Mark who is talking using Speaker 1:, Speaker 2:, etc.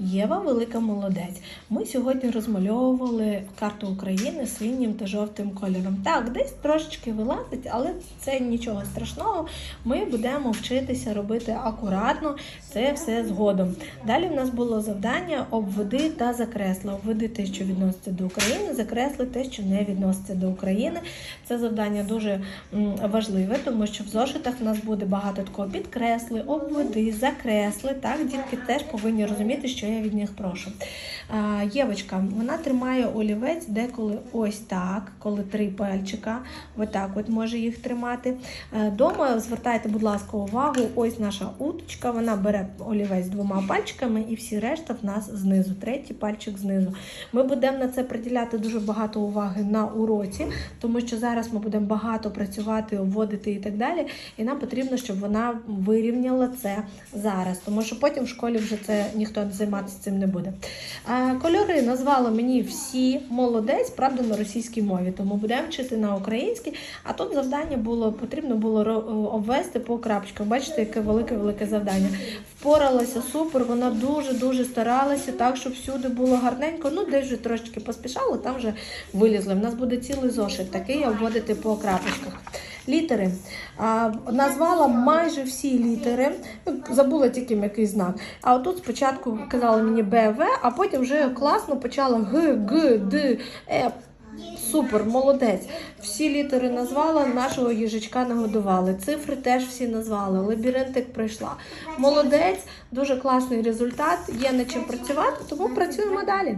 Speaker 1: Єва велика молодець. Ми сьогодні розмальовували карту України синім та жовтим кольором. Так, десь трошечки вилазить, але це нічого страшного. Ми будемо вчитися робити акуратно це все згодом. Далі в нас було завдання обведи та закресли. Обведи те, що відноситься до України, закресли те, що не відноситься до України. Це завдання дуже важливе, тому що в зошитах в нас буде багато такого підкресли, обведи, закресли. Так, дітки теж повинні розуміти, що я від них прошу. Євочка, вона тримає олівець деколи ось так, коли три пальчика, отак от може їх тримати. Дома звертайте, будь ласка, увагу, ось наша уточка, вона бере олівець двома пальчиками і всі решта в нас знизу, третій пальчик знизу. Ми будемо на це приділяти дуже багато уваги на уроці, тому що зараз ми будемо багато працювати, обводити і так далі. І нам потрібно, щоб вона вирівняла це зараз, тому що потім в школі вже це ніхто займатися цим не буде. А, кольори назвала мені всі молодець, правда, на російській мові, тому будемо вчити на українській. А тут завдання було потрібно було обвести по крапочкам. Бачите, яке велике велике завдання. Впоралася супер. Вона дуже дуже старалася, так щоб всюди було гарненько. Ну, десь вже трошечки поспішала, там вже вилізли. У нас буде цілий зошит такий обводити по крапочках. Літери. А, назвала майже всі літери. Забула тільки який знак. А отут спочатку казали мені Б, В, а потім вже класно почала Г, Г, Д, Е. Супер, молодець. Всі літери назвала, нашого їжачка нагодували. Цифри теж всі назвали. Лабіринтик пройшла. Молодець, дуже класний результат. Є над чим працювати, тому працюємо далі.